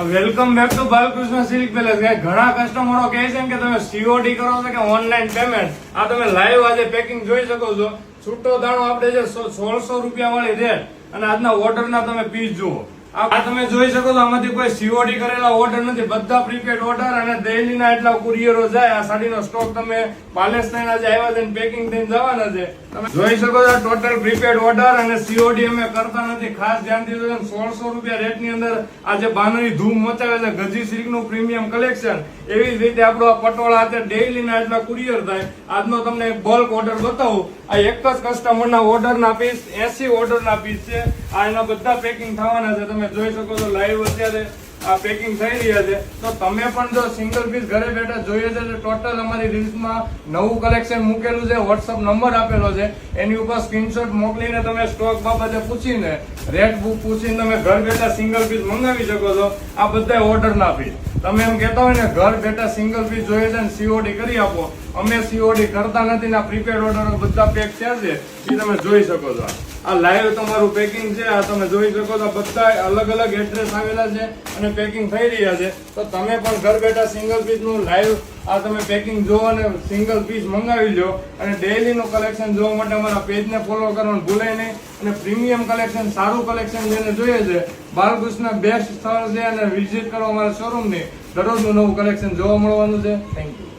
Welcome back to Balkrishna silk palace ઘણા કસ્ટમરો કહે છે કે તમે સીઓડી કરો છો કે ઓનલાઈન પેમેન્ટ આ તમે લાઈવ આજે પેકિંગ જોઈ શકો છો. છૂટો દાણો આપણે જે સોળસો રૂપિયા વાળી રેટ અને આજના ઓર્ડરના તમે પીસ જુઓ. આ તમે જોઈ શકો છો, આમાંથી કોઈ સીઓડી કરેલા ઓર્ડર નથી. બધા પ્રીપેડ ઓર્ડર અને daily ના એટલા કુરિયરો જાય. આ સાડીનો સ્ટોક તમે પાલેસ્ટાઈન આજે આવ્યા છે પેકિંગ થઈને જવાના છે. તમે જોઈ શકો છો ટોટલ પ્રીપેડ ઓર્ડર અને સીઓડી અમે કરતા નથી. ખાસ ધ્યાન દીધું સોળસો રૂપિયા રેટની અંદર આજે બાનરી ધૂમ મચાવે છે, ગજી સિલ્કનું પ્રીમિયમ કલેક્શન એવી જ રીતે આપણો આ પટોળા અત્યારે ડેઈલી ના એટલા કુરિયર થાય. આજનો તમને એક બલ્ક ઓર્ડર બતાવું. આ એક જ કસ્ટમરના ઓર્ડર ના પીસ એસી ઓર્ડર ના પીસ છે. આ એના બધા પેકિંગ થવાના છે. તમે જોઈ શકો છો લાઈવ અત્યારે આ પેકિંગ થઈ રહ્યા છે. તો તમે પણ જો સિંગલ પીસ ઘરે બેઠા જોઈએ છે, તો ટોટલ અમારી રીલ્સમાં નવું કલેક્શન મૂકેલું છે વોટ્સઅપ નંબર આપેલો છે. એની ઉપર સ્ક્રીનશોટ મોકલીને તમે સ્ટોક બાબતે પૂછીને રેટ બુક પૂછીને તમે ઘર બેઠા સિંગલ પીસ મંગાવી શકો છો. આ બધા ઓર્ડર ના પીસ તમે એમ કહેતા હોય ને, ઘર બેઠા સિંગલ પીસ જોઈએ છે ને સીઓડી કરી આપો. અમે સીઓડી કરતા નથી ને આ પ્રીપેડ ઓર્ડર બધા પેક થયા છે, એ તમે જોઈ શકો છો. આ લાઈવ તમારું પેકિંગ છે, આ તમે જોઈ શકો છો બધા અલગ અલગ એડ્રેસ આવેલા છે અને પેકિંગ થઈ રહ્યા છે. તો તમે પણ ઘર બેઠા સિંગલ પીસનું લાઈવ આ તમે પેકિંગ જોવો અને સિંગલ પીસ મંગાવી લો અને ડેઈલી નું કલેક્શન જોવા માટે અમારા પેજને ફોલો કરવાનું ભૂલાય નહીં. અને પ્રીમિયમ કલેક્શન સારું કલેક્શન જેને જોઈએ છે, બાલકૃષ્ણ બેસ્ટ સ્થળ છે અને વિઝિટ કરો અમારા શોરૂમની દરરોજનું નવું કલેક્શન જોવા મળવાનું છે. Thank you